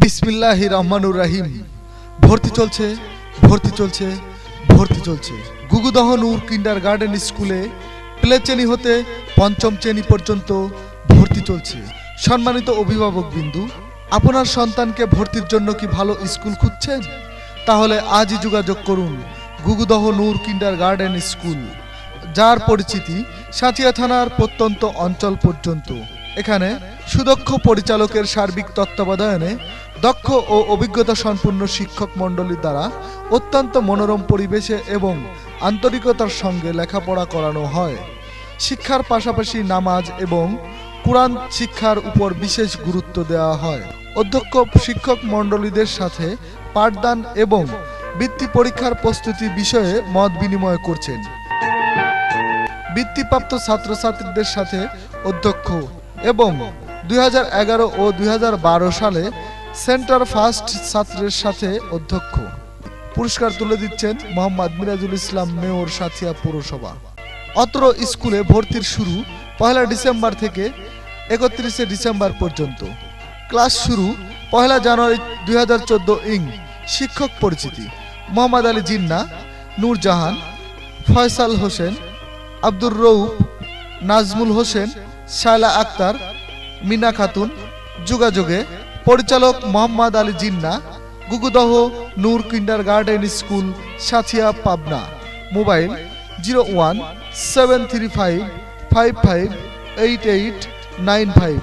বিসমিল্লাহ রহমানুর রাহিম। ভর্তি চলছে ভর্তি চলছে ভর্তি চলছে। গুগুদহ নূর কিন্ডার গার্ডেন স্কুলে প্লে শ্রেণি হতে পঞ্চম শ্রেণি পর্যন্ত ভর্তি চলছে। সম্মানিত অভিভাবক বিন্দু, আপনার সন্তানকে ভর্তির জন্য কি ভালো স্কুল খুঁজছেন? তাহলে আজই যোগাযোগ করুন গুগুদহ নূর কিন্ডার গার্ডেন স্কুল। যার পরিচিতি সাঁচিয়া থানার প্রত্যন্ত অঞ্চল পর্যন্ত। এখানে সুদক্ষ পরিচালকের সার্বিক তত্ত্বাবধানে দক্ষ ও অভিজ্ঞতা সম্পন্ন শিক্ষক মণ্ডলীর দ্বারা অত্যন্ত মনোরম পরিবেশে এবং আন্তরিকতার সঙ্গে লেখাপড়া করানো হয়। শিক্ষার পাশাপাশি নামাজ এবং কোরআন শিক্ষার উপর বিশেষ গুরুত্ব দেওয়া হয়। অধ্যক্ষ শিক্ষক মণ্ডলীদের সাথে পাঠদান এবং বৃত্তি পরীক্ষার প্রস্তুতি বিষয়ে মত বিনিময় করছেন। বৃত্তিপ্রাপ্ত ছাত্রছাত্রীদের সাথে অধ্যক্ষ এবং দুই হাজার এগারো ও দুই হাজার বারো সালে সেন্টার ফার্স্ট ছাত্রের সাথে অধ্যক্ষ। পুরস্কার তুলে দিচ্ছেন মোহাম্মদ মিরাজুল ইসলাম মেয়র সাথিয়া পৌরসভা। অত্র স্কুলে ভর্তির শুরু পয়লা ডিসেম্বর থেকে একত্রিশে ডিসেম্বর পর্যন্ত। ক্লাস শুরু পয়লা জানুয়ারি দুই হাজার চোদ্দ ইং, শিক্ষক পরিচিতি, মোহাম্মদ আলী জিন্না, নূরজাহান, ফয়সাল হোসেন, আব্দুর রৌফ নাজমুল হোসেন শায়লা আক্তার, মিনা খাতুন, যোগাযোগে পরিচালক Mohammad Ali Jinnah, Gugudah Nur kindergarten school, Sathia Pabna. Mobile zero one seven three five five five eight eight nine five.